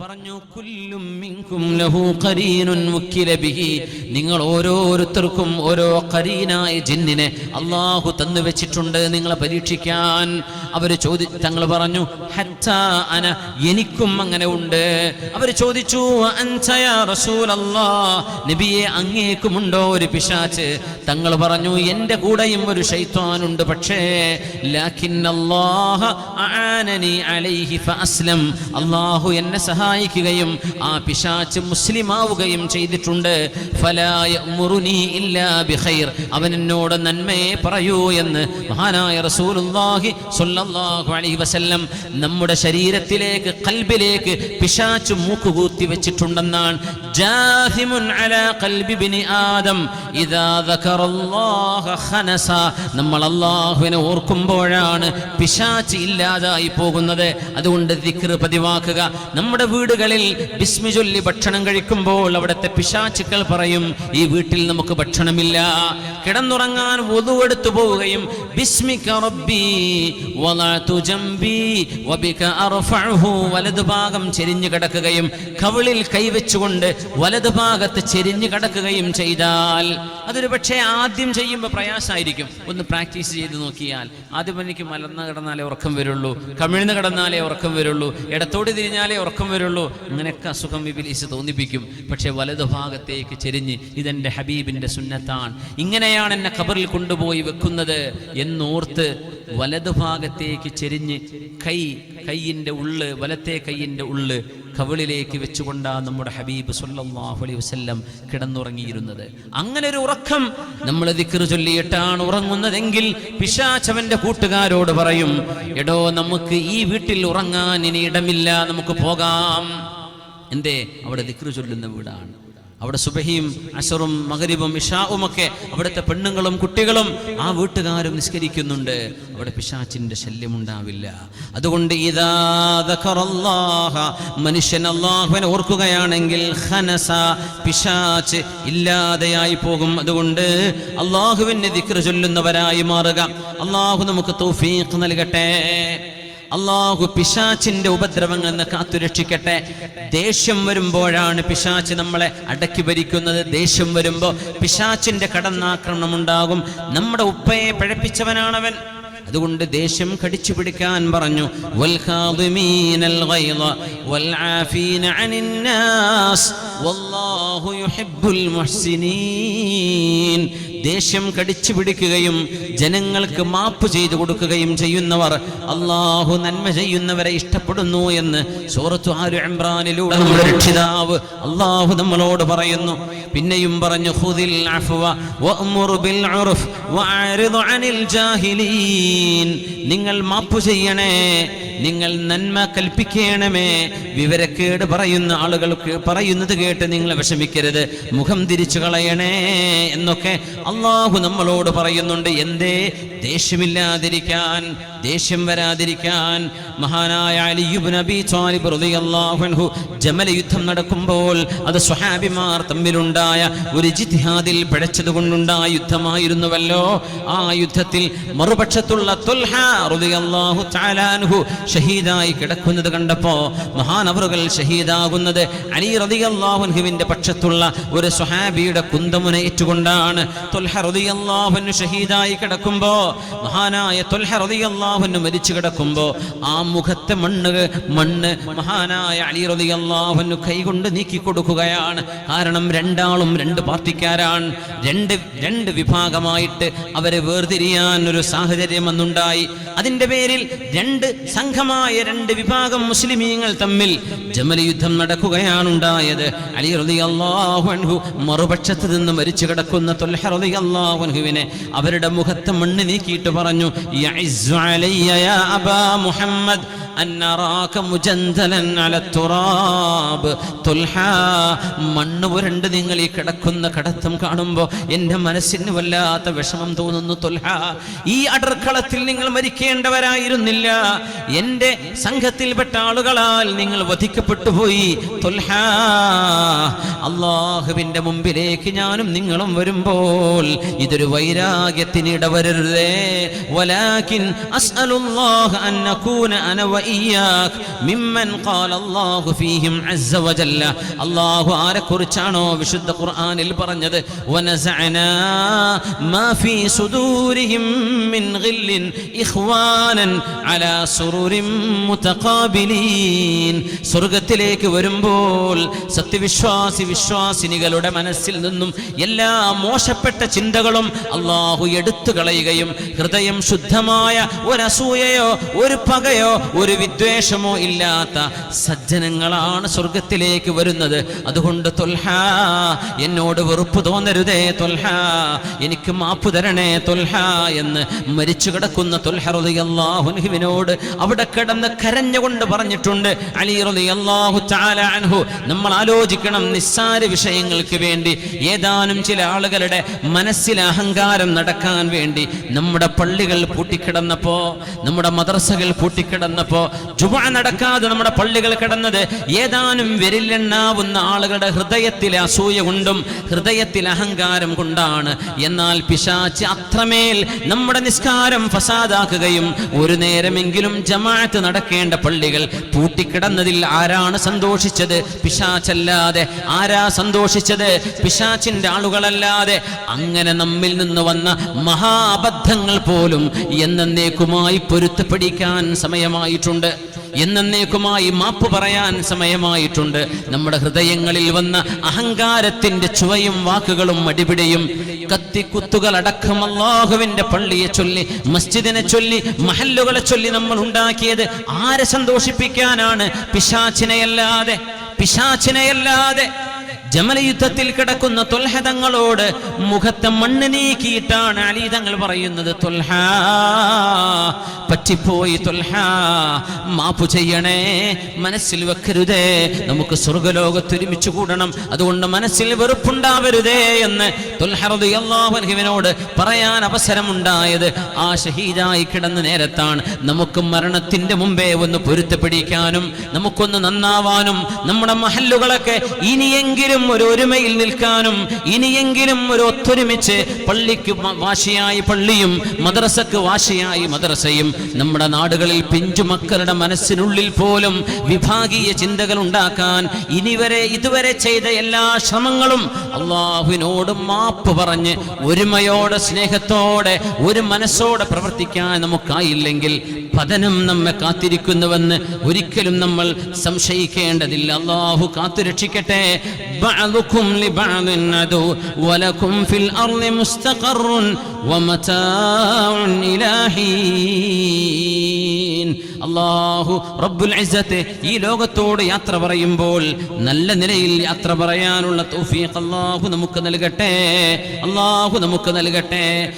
പറഞ്ഞു കുല്ലും മിങ്കും ലഹു കരീനുൻ മുക്കിലബിഹി നിങ്ങൾ ഓരോരുത്തർക്കും ഓരോ കരീനായ ജിന്നിനെ അള്ളാഹു തന്നു വെച്ചിട്ടുണ്ട് നിങ്ങളെ പരീക്ഷിക്കാൻ. അവർ ചോദി തങ്ങൾ പറഞ്ഞു അന എനിക്കും അങ്ങനെ ഉണ്ട്. അവർ ചോദിച്ചു നബിയെ അങ്ങേക്കുമുണ്ടോ ഒരു പിശാച്ച്? തങ്ങൾ പറഞ്ഞു എന്റെ കൂടെയും ഒരു ഷൈത്താനുണ്ട് പക്ഷേ ലാഖിൻ അആനനി അലൈഹി ഫഅസ്ലം അള്ളാഹു എന്നെ സഹായിക്കുകയും ആ പിശാച്ച് മുസ്ലിമാവുകയും ചെയ്തിട്ടുണ്ട്. അവൻ എന്നോട് നന്മയെ പറയൂ എന്ന് മഹാനായ റസൂലുള്ളാഹി സ്വല്ലല്ലാഹു അലൈഹി വസല്ലം നമ്മുടെ ശരീരത്തിലേക്ക് കൽബിലേക്ക് പിശാച്ച് മൂക്കുകൂത്തി വെച്ചിട്ടുണ്ടെന്നാണ് നമ്മൾ അല്ലാഹുവിനെ ഓർക്കുമ്പോഴാണ് പിശാച്ച് ഇല്ലാതായി പോകുന്നത്. അതുകൊണ്ട് ദിക്ർ പതിവാക്കുക. നമ്മുടെ വീടുകളിൽ ബിസ്മി ചൊല്ലി ഭക്ഷണം കഴിക്കുമ്പോൾ അവിടുത്തെ പിശാച്ചുക്കൾ പറയും ഈ വീട്ടിൽ നമുക്ക് ഭക്ഷണമില്ല. കിടന്നുറങ്ങാൻ വധുവെടുത്തു പോവുകയും ബിസ്മിക റബ്ബി ജംബി വലതുഭാഗം ചെരിഞ്ഞു കിടക്കുകയും കവിളിൽ കൈവച്ചുകൊണ്ട് വലതുഭാഗത്ത് ചെരിഞ്ഞു കിടക്കുകയും ചെയ്താൽ അതൊരു പക്ഷേ ആദ്യം ചെയ്യുമ്പോൾ പ്രയാസമായിരിക്കും. ഒന്ന് പ്രാക്ടീസ് ചെയ്ത് നോക്കിയാൽ ആദ്യം എനിക്ക് മലർന്ന് കിടന്നാലേ ഉറക്കം വരുള്ളൂ കമിഴ്ന്ന് കിടന്നാലേ ഉറക്കം വരുള്ളൂ ഇടത്തോട് തിരിഞ്ഞാലേ ഉറക്കം വരുള്ളൂ അങ്ങനെയൊക്കെ അസുഖം വിപിലിച്ച് തോന്നിപ്പിക്കും. പക്ഷേ വലതുഭാഗത്തേക്ക് ചെരിഞ്ഞ് ഇതെന്റെ ഹബീബിന്റെ സുന്നത്താണ്. ഇങ്ങനെയാണ് എന്നെ ഖബറിൽ കൊണ്ടുപോയി വെക്കുന്നത് എന്നോർത്ത് വലതുഭാഗത്തേക്ക് ചെരിഞ്ഞ് കൈ കൈയിന്റെ ഉള്ള് വലത്തെ കയ്യിന്റെ ഉള്ള് കവിളിലേക്ക് വെച്ചുകൊണ്ടാണ് നമ്മുടെ ഹബീബ് സല്ലല്ലാഹു അലൈഹി വസല്ലം കിടന്നുറങ്ങിയിരുന്നത്. അങ്ങനെ ഒരു ഉറക്കം നമ്മൾ ദിക്ർ ചൊല്ലിയിട്ടാണ് ഉറങ്ങുന്നതെങ്കിൽ പിശാച്ചവന്റെ കൂട്ടുകാരോട് പറയും എടോ നമുക്ക് ഈ വീട്ടിൽ ഉറങ്ങാൻ ഇനി ഇടമില്ല നമുക്ക് പോകാം. എന്തേ? അവിടെ ദിക്ർ ചൊല്ലുന്ന വീടാണ്. അവിടെ സുബഹിയും അസറും മകരിബും ഇഷാവും ഒക്കെ അവിടുത്തെ പെണ്ണുങ്ങളും കുട്ടികളും ആ വീട്ടുകാരും നിസ്കരിക്കുന്നുണ്ട്. അവിടെ പിശാച്ചിന്റെ ശല്യം ഉണ്ടാവില്ല അതുകൊണ്ട് മനുഷ്യൻ അള്ളാഹുവിനെ ഓർക്കുകയാണെങ്കിൽ ഖനസ പിശാച്ച് ഇല്ലാതെയായി പോകും. അതുകൊണ്ട് അള്ളാഹുവിന്റെ ദിക്ര ചൊല്ലുന്നവരായി മാറുക. അള്ളാഹു നമുക്ക് തൗഫീഖ് നൽകട്ടെ. അള്ളാഹു പിശാച്ചിന്റെ ഉപദ്രവങ്ങൾ നിന്ന് കാത്തുരക്ഷിക്കട്ടെ ദേഷ്യം വരുമ്പോഴാണ് പിശാച്ച് നമ്മളെ അടക്കി ഭരിക്കുന്നത്. ദേഷ്യം വരുമ്പോൾ പിശാച്ചിന്റെ കടന്നാക്രമണം ഉണ്ടാകും നമ്മുടെ ഉപ്പയെ പഴപ്പിച്ചവനാണവൻ. അതുകൊണ്ട് ദേഷ്യം കടിച്ചു പിടിക്കാൻ പറഞ്ഞു. വൽഖാദിമീനൽ ദേഷ്യം കടിച്ചു പിടിക്കുകയും ജനങ്ങൾക്ക് മാപ്പ് ചെയ്തു കൊടുക്കുകയും ചെയ്യുന്നവർ അള്ളാഹു നന്മ ചെയ്യുന്നവരെ ഇഷ്ടപ്പെടുന്നു എന്ന് സൂറത്തു ആലു ഇമ്രാനിലൂടെ നമ്മുടെ രക്ഷിതാവ് അള്ളാഹു നമ്മളോട് പറയുന്നു. പിന്നെയും പറഞ്ഞു വഅ്മുർ ബിൽ ഉർഫ് അനിൽ ജാഹിലീൻ. നിങ്ങൾ മാപ്പ് ചെയ്യണേ. നിങ്ങൾ നന്മ കൽപ്പിക്കണമേ. വിവരക്കേട് പറയുന്ന ആളുകൾക്ക് പറയുന്നത് കേട്ട് നിങ്ങൾ വിഷമിക്കരുത്. മുഖം തിരിച്ചു കളയണേ എന്നൊക്കെ അള്ളാഹു നമ്മളോട് പറയുന്നുണ്ട്. എന്തേ? ദേഷ്യമില്ലാതിരിക്കാൻ ദേഷ്യം വരാതിരിക്കാൻ. മഹാനായ അലിയുബ് നബി ജമല യുദ്ധം നടക്കുമ്പോൾ അത് സ്വഹാബിമാർ തമ്മിലുണ്ടായ ഒരു ജിത്തിഹാദിൽ പിഴച്ചത് കൊണ്ടുണ്ടായ യുദ്ധമായിരുന്നുവല്ലോ. ആ യുദ്ധത്തിൽ മറുപക്ഷത്തുള്ള ഷഹീദായി കിടക്കുന്നത് കണ്ടപ്പോ മഹാനവറുകൾ ഷഹീദാകുന്നത് അലി റളിയല്ലാഹു അൻഹുവിന്റെ പക്ഷത്തുള്ള ഒരു സുഹാബിയുടെ കുന്തമുന ഏറ്റുകൊണ്ടാണ് തുൽഹ അൻഹു ഷഹീദായി കിടക്കുമ്പോ മഹാനായ തുൽഹ അൻഹു മരിച്ചു കിടക്കുമ്പോ ആ മുഖത്തെ മണ്ണ് മണ്ണ് മഹാനായ അലി അൻഹു കൈകൊണ്ട് നീക്കി കൊടുക്കുകയാണ്. കാരണം രണ്ടാളും രണ്ട് പാർട്ടിക്കാരാണ്. രണ്ട് രണ്ട് വിഭാഗമായിട്ട് അവരെ വേർതിരിയാൻ ഒരു സാഹചര്യം അന്നുണ്ടായി അതിന്റെ പേരിൽ രണ്ട് സംഘമായ രണ്ട് വിഭാഗം മുസ്ലിമീങ്ങൾ തമ്മിൽ ജമൽ യുദ്ധം നടക്കുകയാണ് ഉണ്ടായത് അലി റളിയല്ലാഹു അൻഹു മറുപക്ഷത്ത് നിന്ന് മരിച്ചു കിടക്കുന്ന തുൽഹ അവരുടെ മുഖത്ത് മണ്ണ് നീക്കിയിട്ട് പറഞ്ഞു മുഹമ്മദ് അന്നറാക മുജന്തലൻ അല തുറാബ്. മണ്ണ് പുരണ്ട് നിങ്ങൾ ഈ കിടക്കുന്ന കടത്തം കാണുമ്പോൾ എന്റെ മനസ്സിന് വല്ലാത്ത വിഷമം തോന്നുന്നു തുൽഹ. ഈ അടർക്കളത്തിൽ നിങ്ങൾ മരിക്കേണ്ടവരായിരുന്നില്ല. എന്റെ സംഘത്തിൽപ്പെട്ട ആളുകളാൽ നിങ്ങൾ വധിക്കപ്പെട്ടു പോയി. തൊൽഹ അള്ളാഹുവിന്റെ മുമ്പിലേക്ക് ഞാനും നിങ്ങളും വരുമ്പോൾ ഇതൊരു വൈരാഗ്യത്തിന് ഇടവരരുതേ വലാകിൻ അസ്അലുല്ലാഹ അൻ നകൂന അന ഇയ്യാക് മിമ്മൻ ഖാല അല്ലാഹു ഫീഹിം അസ്സ വജല്ല. അല്ലാഹു ആരെക്കുറിച്ചാണോ വിശുദ്ധ ഖുർആനിൽ പറഞ്ഞത്? വനസഅനാ മാ ഫീ സുദൂരിഹിം മിൻ ഗില്ലിൻ ഇഖ്വാനൻ അലാ സുറൂരിൻ മുതഖാബിലീൻ. സ്വർഗത്തിലേക്ക് വരുമ്പോൾ സത്യവിശ്വാസി വിശ്വാസിനികളുടെ മനസ്സിൽ നിന്നും എല്ലാ മോശപ്പെട്ട ചിന്തകളും അള്ളാഹു എടുത്തു കളയുകയും ഹൃദയം ശുദ്ധമായ ഒരു അസൂയയോ ഒരു പകയോ ഒരു വിദ്വേഷമോ ഇല്ലാത്ത സജ്ജനങ്ങളാണ് സ്വർഗത്തിലേക്ക് വരുന്നത്. അതുകൊണ്ട് തൊൽഹ എന്നോട് വെറുപ്പ് തോന്നരുതേ തൊൽഹ എനിക്ക് മാപ്പ് തരണേ തൊൽഹ എന്ന് മരിച്ചു കിടക്കുന്ന തൊൽഹറുദിയല്ലാഹുനുവിനോട് അവിടെ കിടന്ന് കരഞ്ഞുകൊണ്ട് പറഞ്ഞിട്ടുണ്ട്. അലി റളിയല്ലാഹു തആല അൻഹു നമ്മൾ ആലോചിക്കണം നിസ്സാര വിഷയങ്ങൾക്ക് വേണ്ടി ഏതാനും ചില ആളുകളുടെ മനസ്സിൽ അഹങ്കാരം നടക്കാൻ വേണ്ടി നമ്മുടെ പള്ളികൾ പൂട്ടിക്കിടന്നപ്പോ നമ്മുടെ മദ്രസകൾ പൂട്ടിക്കിടന്നപ്പോ ജുമ നടക്കാതെ നമ്മുടെ പള്ളികൾ കിടന്നത് ഏതാനും വിരലെണ്ണാവുന്ന ആളുകളുടെ ഹൃദയത്തിലെ അസൂയ കൊണ്ടും ഹൃദയത്തിൽ അഹങ്കാരം കൊണ്ടാണ്. എന്നാൽ പിശാച്ച് അത്രമേൽ നമ്മുടെ നിസ്കാരം ഫസാദാക്കുകയും ഒരു നേരമെങ്കിലും ജമാഅത്ത് നടക്കേണ്ട പള്ളികൾ പൂട്ടിക്കിടന്നതിൽ ആരാണ് സന്തോഷിച്ചത്? പിശാച്ചല്ലാതെ ആരാ സന്തോഷിച്ചത്? പിശാച്ചിന്റെ ആളുകളല്ലാതെ അങ്ങനെ നമ്മിൽ നിന്ന് വന്ന മഹാബദ്ധങ്ങൾ പോലും എന്നേക്കുമായി പൊരുത്തപ്പെടിക്കാൻ സമയമായിട്ടുണ്ട്. എന്നേക്കുമായി മാപ്പ് പറയാൻ സമയമായിട്ടുണ്ട്. നമ്മുടെ ഹൃദയങ്ങളിൽ വന്ന അഹങ്കാരത്തിന്റെ ചുവയും വാക്കുകളും അടിപിടിയും കത്തിക്കുത്തുകൾ അടക്കം അള്ളാഹുവിന്റെ പള്ളിയെ ചൊല്ലി മസ്ജിദിനെ ചൊല്ലി മഹല്ലുകളെ ചൊല്ലി നമ്മൾ ഉണ്ടാക്കിയത് ആരെ സന്തോഷിപ്പിക്കാനാണ്? പിശാച്ചിനെയല്ലാതെ പിശാച്ചിനെയല്ലാതെ ജമലയുദ്ധത്തിൽ കിടക്കുന്ന തൊൽഹതങ്ങളോട് മുഖത്തെ മണ്ണ് നീക്കിയിട്ടാണ് അലി തങ്ങൾ പറയുന്നത് തൊൽഹ പറ്റിപ്പോയി തൊൽഹ മാപ്പു ചെയ്യണേ മനസ്സിൽ വെക്കരുതേ നമുക്ക് സ്വർഗലോകത്ത് ഒരുമിച്ച് കൂടണം അതുകൊണ്ട് മനസ്സിൽ വെറുപ്പുണ്ടാവരുതേ എന്ന് തൊൽഹറിയാഹുവിനോട് പറയാൻ അവസരമുണ്ടായത് ആ ഷഹീദായി കിടന്ന നേരത്താണ്. നമുക്ക് മരണത്തിന്റെ മുമ്പേ ഒന്ന് പൊരുത്തപ്പെടിക്കാനും നമുക്കൊന്ന് നന്നാവാനും നമ്മുടെ മഹല്ലുകളൊക്കെ ഇനിയെങ്കിലും ഒരു ഒരുമയിൽ നിൽക്കാനും ഇനിയെങ്കിലും ഒരു ഒത്തൊരുമിച്ച് പള്ളിക്ക് വാശിയായി പള്ളിയും മദ്രസക്ക് വാശിയായി മദ്രസയും നമ്മുടെ നാടുകളിൽ പിഞ്ചു മക്കളുടെ മനസ്സിനുള്ളിൽ പോലും വിഭാഗീയ ചിന്തകൾ ഉണ്ടാക്കാൻ ഇനിവരെ ഇതുവരെ ചെയ്ത എല്ലാ ശ്രമങ്ങളും അള്ളാഹുവിനോട് മാപ്പ് പറഞ്ഞ് ഒരുമയോടെ സ്നേഹത്തോടെ ഒരു മനസ്സോടെ പ്രവർത്തിക്കാൻ നമുക്കായില്ലെങ്കിൽ പതനം നമ്മെ കാത്തിരിക്കുന്നുവെന്ന് ഒരിക്കലും നമ്മൾ സംശയിക്കേണ്ടതില്ല. അള്ളാഹു കാത്തുരക്ഷിക്കട്ടെ അള്ളാഹു റബ്ബുൽ ഈ ലോകത്തോട് യാത്ര പറയുമ്പോൾ നല്ല നിലയിൽ യാത്ര പറയാനുള്ള തൗഫീഖ് അള്ളാഹു നമുക്ക് നൽകട്ടെ. അള്ളാഹു നമുക്ക് നൽകട്ടെ.